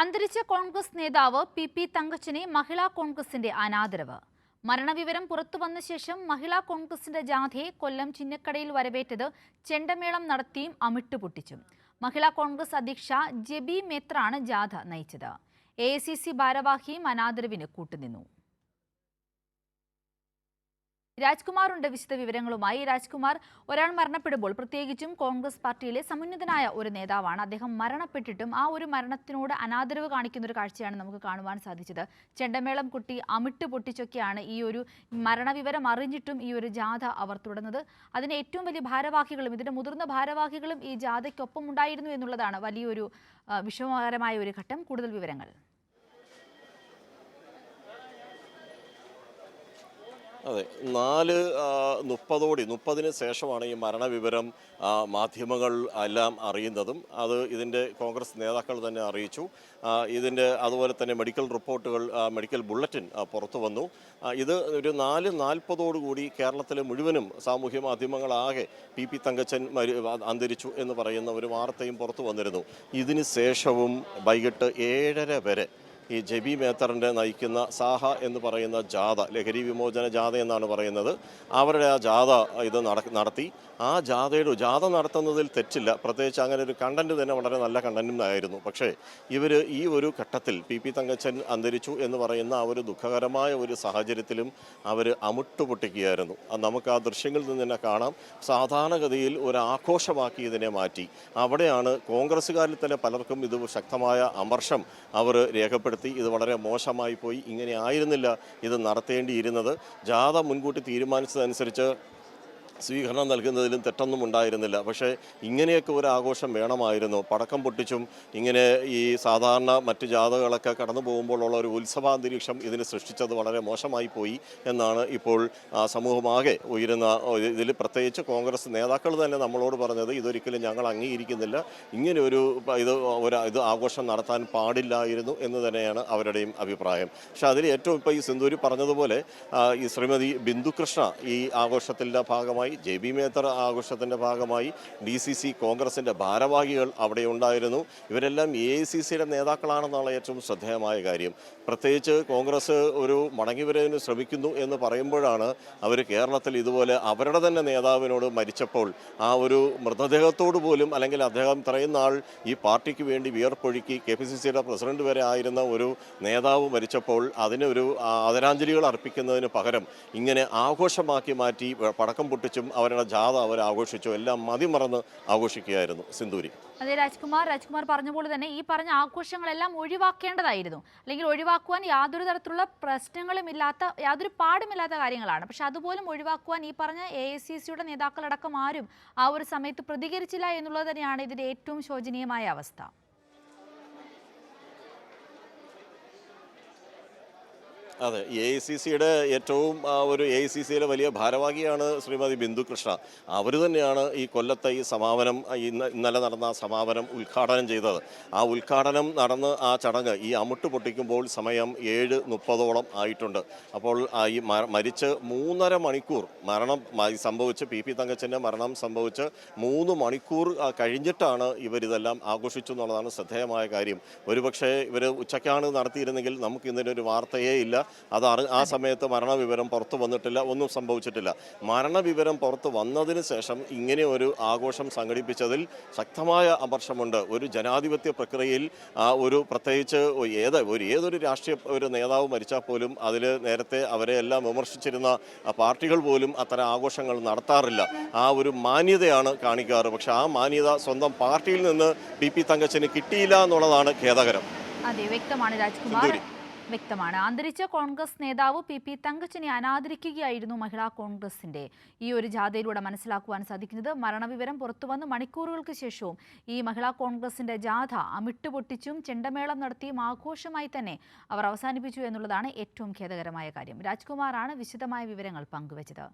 അന്തരിച്ച കോൺഗ്രസ് നേതാവ് P P തങ്കച്ചനെ മഹിളാ കോൺഗ്രസിന്റെ അനാദരവ്. മരണവിവരം പുറത്തുവന്ന ശേഷം മഹിളാ കോൺഗ്രസിന്റെ ജാഥയെ കൊല്ലം ചിന്നക്കടയിൽ വരവേറ്റത് ചെണ്ടമേളം നടത്തിയും അമിട്ട് പൊട്ടിച്ചും മഹിളാ കോൺഗ്രസ് അധ്യക്ഷ ജെബി മേത്രാണ് ജാഥ നയിച്ചത്. എ ഭാരവാഹിയും അനാദരവിന് കൂട്ടുനിന്നു. രാജ്കുമാറുണ്ട്. വിശദ വിവരങ്ങളുമായി രാജ്കുമാർ. ഒരാൾ മരണപ്പെടുമ്പോൾ പ്രത്യേകിച്ചും കോൺഗ്രസ് പാർട്ടിയിലെ സമുന്നതനായ ഒരു നേതാവാണ്. അദ്ദേഹം മരണപ്പെട്ടിട്ടും ആ ഒരു മരണത്തിനോട് അനാദരവ് കാണിക്കുന്ന ഒരു കാഴ്ചയാണ് നമുക്ക് കാണുവാൻ സാധിച്ചത്. ചെണ്ടമേളം കുട്ടി അമിട്ട് പൊട്ടിച്ചൊക്കെയാണ് ഈ ഒരു മരണവിവരം അറിഞ്ഞിട്ടും ഈ ഒരു ജാഥ അവർ തുടർന്നത് അതിന് ഏറ്റവും വലിയ ഭാരവാഹികളും ഇതിന്റെ മുതിർന്ന ഭാരവാഹികളും ഈ ജാഥയ്ക്കൊപ്പം ഉണ്ടായിരുന്നു എന്നുള്ളതാണ് വലിയൊരു വിഷമകരമായ ഒരു ഘട്ടം. കൂടുതൽ വിവരങ്ങൾ. അതെ നാല് മുപ്പതോടി മുപ്പതിന് ശേഷമാണ് ഈ മരണവിവരം മാധ്യമങ്ങൾ എല്ലാം അറിയുന്നതും. അത് ഇതിന്റെ കോൺഗ്രസ് നേതാക്കൾ തന്നെ അറിയിച്ചു. ഇതിന്റെ അതുപോലെ തന്നെ മെഡിക്കൽ റിപ്പോർട്ടുകൾ മെഡിക്കൽ ബുള്ളറ്റിൻ പുറത്തു വന്നു. ഇത് ഒരു നാല് നാൽപ്പതോടുകൂടി കേരളത്തിലെ മുഴുവനും സാമൂഹ്യ മാധ്യമങ്ങളാകെ പി പി തങ്കച്ചൻ അന്തരിച്ചു എന്ന് പറയുന്ന ഒരു വാർത്തയും പുറത്തു വന്നിരുന്നു. ഇതിന് ശേഷവും വൈകിട്ട് ഏഴര വരെ ഈ ജെബി മേത്തറിന്റെ നയിക്കുന്ന സാഹ എന്ന് പറയുന്ന ജാഥ ലഹരി വിമോചന ജാഥ എന്നാണ് പറയുന്നത്. അവരുടെ ആ ജാഥ ഇത് നടത്തി. ആ ജാഥയുടെ ജാഥ നടത്തുന്നതിൽ തെറ്റില്ല. പ്രത്യേകിച്ച് അങ്ങനെ ഒരു കണ്ടന്റ് തന്നെ വളരെ നല്ല കണ്ടന്റും ആയിരുന്നു. പക്ഷേ ഇവർ ഈ ഒരു ഘട്ടത്തിൽ പി പി തങ്കച്ചൻ അന്തരിച്ചു എന്ന് പറയുന്ന ആ ഒരു ദുഃഖകരമായ ഒരു സാഹചര്യത്തിലും അവർ അമുട്ടുപൊട്ടിക്കുകയായിരുന്നു. നമുക്ക് ആ ദൃശ്യങ്ങളിൽ നിന്ന് തന്നെ കാണാം. സാധാരണഗതിയിൽ ഒരു ആഘോഷമാക്കി ഇതിനെ മാറ്റി. അവിടെയാണ് കോൺഗ്രസ്സുകാരിൽ തന്നെ പലർക്കും ഇത് ശക്തമായ അമർഷം അവർ രേഖപ്പെടുത്തി ഇത് വളരെ മോശമായി പോയി. ഇങ്ങനെ ആയിരുന്നില്ല ഇത് നടത്തേണ്ടിയിരുന്നത്. ജാഥ മുൻകൂട്ടി തീരുമാനിച്ചതനുസരിച്ച് സ്വീകരണം നൽകുന്നതിലും തെറ്റൊന്നും ഉണ്ടായിരുന്നില്ല. പക്ഷേ ഇങ്ങനെയൊക്കെ ഒരു ആഘോഷം വേണമായിരുന്നു. പടക്കം പൊട്ടിച്ചും ഇങ്ങനെ ഈ സാധാരണ മറ്റ് ജാഥകളൊക്കെ കടന്നു പോകുമ്പോഴുള്ള ഒരു ഉത്സവാന്തരീക്ഷം ഇതിന് സൃഷ്ടിച്ചത് വളരെ മോശമായി പോയി എന്നാണ് ഇപ്പോൾ സമൂഹമാകെ ഉയരുന്ന ഇതിൽ പ്രത്യേകിച്ച് കോൺഗ്രസ് നേതാക്കൾ തന്നെ നമ്മളോട് പറഞ്ഞത് ഇതൊരിക്കലും ഞങ്ങൾ അംഗീകരിക്കുന്നില്ല. ഇങ്ങനെ ഒരു ഇത് ഒരു ഇത് ആഘോഷം നടത്താൻ പാടില്ലായിരുന്നു എന്ന് തന്നെയാണ് അവരുടെയും അഭിപ്രായം. പക്ഷേ അതിൽ ഏറ്റവും ഇപ്പോൾ ഈ സിന്ദൂരി പറഞ്ഞതുപോലെ ഈ ശ്രീമതി ബിന്ദുകൃഷ്ണ ഈ ആഘോഷത്തിന്റെ ഭാഗമായി ജെ ബി മേത്തർ ആഘോഷത്തിന്റെ ഭാഗമായി ഡി സി സി കോൺഗ്രസിന്റെ ഭാരവാഹികൾ അവിടെ ഉണ്ടായിരുന്നു ഇവരെല്ലാം എ ഐ സി സിയുടെ നേതാക്കളാണെന്നുള്ള ഏറ്റവും ശ്രദ്ധേയമായ കാര്യം. പ്രത്യേകിച്ച് കോൺഗ്രസ് ഒരു മടങ്ങി വരുന്നതിന് ശ്രമിക്കുന്നു എന്ന് പറയുമ്പോഴാണ് അവർ കേരളത്തിൽ ഇതുപോലെ അവരുടെ തന്നെ നേതാവിനോട് മരിച്ചപ്പോൾ ആ ഒരു മൃതദേഹത്തോട് പോലും അല്ലെങ്കിൽ അദ്ദേഹം ഇത്രയും നാൾ ഈ പാർട്ടിക്ക് വേണ്ടി വിയർപ്പൊഴുക്കി കെ പി സി സിയുടെ പ്രസിഡന്റ് വരെ ആയിരുന്ന ഒരു നേതാവ് മരിച്ചപ്പോൾ അതിനൊരു ആദരാഞ്ജലികൾ അർപ്പിക്കുന്നതിന് പകരം ഇങ്ങനെ ആഘോഷമാക്കി മാറ്റി പടക്കം പൊട്ടിച്ചും അവരുടെ ജാഥ അവർ ആഘോഷിച്ചു. എല്ലാം മതിമറന്ന് ആഘോഷിക്കുകയായിരുന്നു സിന്ദൂരി. അതെ രാജ്കുമാർ രാജ്കുമാർ പറഞ്ഞ പോലെ തന്നെ ഈ പറഞ്ഞ ആഘോഷങ്ങളെല്ലാം ഒഴിവാക്കേണ്ടതായിരുന്നു. അല്ലെങ്കിൽ ഒഴിവാക്കുവാൻ യാതൊരു തരത്തിലുള്ള പ്രശ്നങ്ങളും ഇല്ലാത്ത യാതൊരു പാടുമില്ലാത്ത കാര്യങ്ങളാണ്. പക്ഷെ അതുപോലും ഒഴിവാക്കുവാൻ ഈ പറഞ്ഞ എ ഐ സി സിയുടെ നേതാക്കളടക്കം ആരും ആ ഒരു സമയത്ത് പ്രതികരിച്ചില്ല എന്നുള്ളത് തന്നെയാണ് ഇതിന്റെ ഏറ്റവും ശോചനീയമായ അവസ്ഥ. അതെ എ ഐ സി സിയുടെ ഏറ്റവും ഒരു എ ഐ സി സിയിലെ വലിയ ഭാരവാഹിയാണ് ശ്രീമതി ബിന്ദുകൃഷ്ണ. അവർ തന്നെയാണ് ഈ കൊല്ലത്തെ ഈ സമാപനം ഇന്നലെ നടന്ന സമാപനം ഉദ്ഘാടനം ചെയ്തത്. ആ ഉദ്ഘാടനം നടന്ന് ആ ചടങ്ങ് ഈ അമുട്ട് പൊട്ടിക്കുമ്പോൾ സമയം ഏഴ് മുപ്പതോളം ആയിട്ടുണ്ട്. അപ്പോൾ ഈ മരിച്ച് മൂന്നര മണിക്കൂർ മരണം സംഭവിച്ച് പി പി തങ്കച്ചന്റെ മരണം സംഭവിച്ച് മൂന്ന് മണിക്കൂർ കഴിഞ്ഞിട്ടാണ് ഇവരിതെല്ലാം ആഘോഷിച്ചു എന്നുള്ളതാണ് ശ്രദ്ധേയമായ കാര്യം. ഒരുപക്ഷേ ഇവർ ഉച്ചയ്ക്കാണ് നടത്തിയിരുന്നെങ്കിൽ നമുക്ക് ഒരു വാർത്തയേ ഇല്ല. അത് അറി ആ സമയത്ത് മരണവിവരം പുറത്തു വന്നിട്ടില്ല ഒന്നും സംഭവിച്ചിട്ടില്ല. മരണവിവരം പുറത്തു വന്നതിന് ശേഷം ഇങ്ങനെ ഒരു ആഘോഷം സംഘടിപ്പിച്ചതിൽ ശക്തമായ അമർഷമുണ്ട് ഒരു ജനാധിപത്യ പ്രക്രിയയിൽ ആ ഒരു പ്രത്യേകിച്ച് ഏത് ഒരു ഏതൊരു രാഷ്ട്രീയ ഒരു നേതാവ് മരിച്ചാൽ പോലും അതിൽ നേരത്തെ അവരെ എല്ലാം വിമർശിച്ചിരുന്ന പാർട്ടികൾ പോലും അത്തരം ആഘോഷങ്ങൾ നടത്താറില്ല. ആ ഒരു മാന്യതയാണ് കാണിക്കാറ്. പക്ഷെ ആ മാന്യത സ്വന്തം പാർട്ടിയിൽ നിന്ന് പി പി തങ്കച്ചന് കിട്ടിയില്ല എന്നുള്ളതാണ് ഖേദകരം. അതെ വ്യക്തമാണ് രാജ്കുമാർ. വ്യക്തമാണ്. അന്തരിച്ച കോൺഗ്രസ് നേതാവ് പി പി തങ്കച്ചനെ അനാദരിക്കുകയായിരുന്നു മഹിളാ കോൺഗ്രസിന്റെ. ഈ ഒരു ജാഥയിലൂടെ മനസ്സിലാക്കുവാൻ സാധിക്കുന്നത് മരണവിവരം പുറത്തുവന്ന് മണിക്കൂറുകൾക്ക് ശേഷവും ഈ മഹിളാ കോൺഗ്രസിന്റെ ജാഥ അമിട്ടുപൊട്ടിച്ചും ചെണ്ടമേളം നടത്തിയും ആഘോഷമായി തന്നെ അവർ അവസാനിപ്പിച്ചു എന്നുള്ളതാണ് ഏറ്റവും ഖേദകരമായ കാര്യം. രാജ്കുമാറാണ് വിശദമായ വിവരങ്ങൾ പങ്കുവച്ചത്.